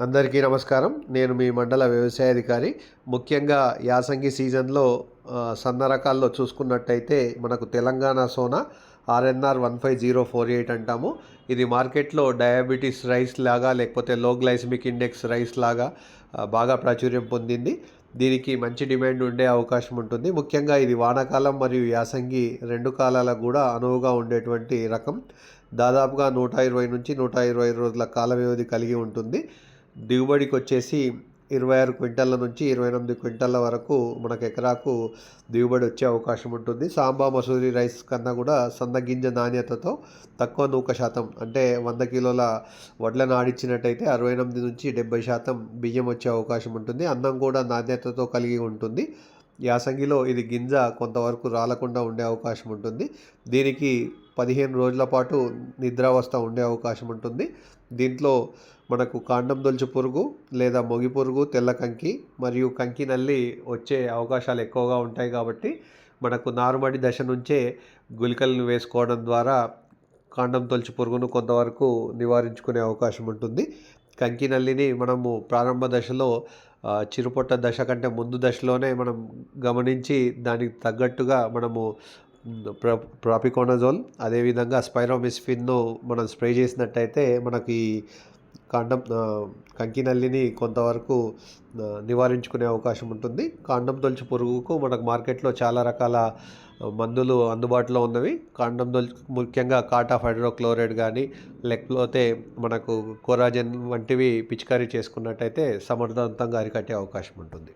అందరికీ నమస్కారం. నేను మీ మండల వ్యవసాయ అధికారి. ముఖ్యంగా యాసంగి సీజన్లో సన్న రకాల్లో చూసుకున్నట్టయితే మనకు Telangana Sona RNR one five zero four eight అంటాము. ఇది మార్కెట్లో డయాబెటీస్ రైస్ లాగా లేకపోతే లో గ్లైసిమిక్ ఇండెక్స్ రైస్ లాగా బాగా ప్రాచుర్యం పొందింది. దీనికి మంచి డిమాండ్ ఉండే అవకాశం ఉంటుంది. ముఖ్యంగా ఇది వానాకాలం మరియు యాసంగి రెండు కాలాలకు కూడా అనువుగా ఉండేటువంటి రకం. దాదాపుగా నూట ఇరవై నుంచి నూట ఇరవై రోజుల కాల వ్యవధి కలిగి ఉంటుంది. దిగుబడికి వచ్చేసి ఇరవై ఆరు క్వింటాల నుంచి ఇరవై ఎనిమిది క్వింటాల వరకు మనకు ఎకరాకు దిగుబడి వచ్చే అవకాశం ఉంటుంది. సాంబా మసూరి రైస్ కన్నా కూడా సన్నగింజ నాణ్యతతో తక్కువ నూక శాతం అంటే వంద కిలోల వడ్లను ఆడిచ్చినట్టయితే అరవై ఎనిమిది నుంచి డెబ్బై శాతం బియ్యం వచ్చే అవకాశం ఉంటుంది. అన్నం కూడా నాణ్యతతో కలిగి ఉంటుంది. యాసంగిలో ఇది గింజ కొంతవరకు రాలకుండా ఉండే అవకాశం ఉంటుంది. దీనికి పదిహేను రోజుల పాటు నిద్రావస్థ ఉండే అవకాశం ఉంటుంది. దీంట్లో మనకు కాండం దొలుచు పురుగు లేదా మొగి పురుగు తెల్ల కంకి మరియు కంకి నల్లి వచ్చే అవకాశాలు ఎక్కువగా ఉంటాయి కాబట్టి మనకు నారుమడి దశ నుంచే గుళికలను వేసుకోవడం ద్వారా కాండం తొలచి పురుగును కొంతవరకు నివారించుకునే అవకాశం ఉంటుంది. కంకి నల్లిని మనము ప్రారంభ దశలో చిరుపొట్ట దశ కంటే ముందు దశలోనే మనం గమనించి దానికి తగ్గట్టుగా మనము ప్రాపికోనజోల్ అదేవిధంగా స్పైరోమిస్ఫిన్ను మనం స్ప్రే చేసినట్టయితే మనకి కాండం కంకినల్లిని కంకి నల్లిని కొంతవరకు నివారించుకునే అవకాశం ఉంటుంది. కాండం తొలచు పురుగుకు మనకు మార్కెట్లో చాలా రకాల మందులు అందుబాటులో ఉన్నవి. కాండం తొలచు ముఖ్యంగా కాటా హైడ్రోక్లోరైడ్ కానీ లేకపోతే మనకు కొరాజన్ వంటివి పిచికారీ చేసుకున్నట్టయితే సమర్థవంతంగా అరికట్టే అవకాశం ఉంటుంది.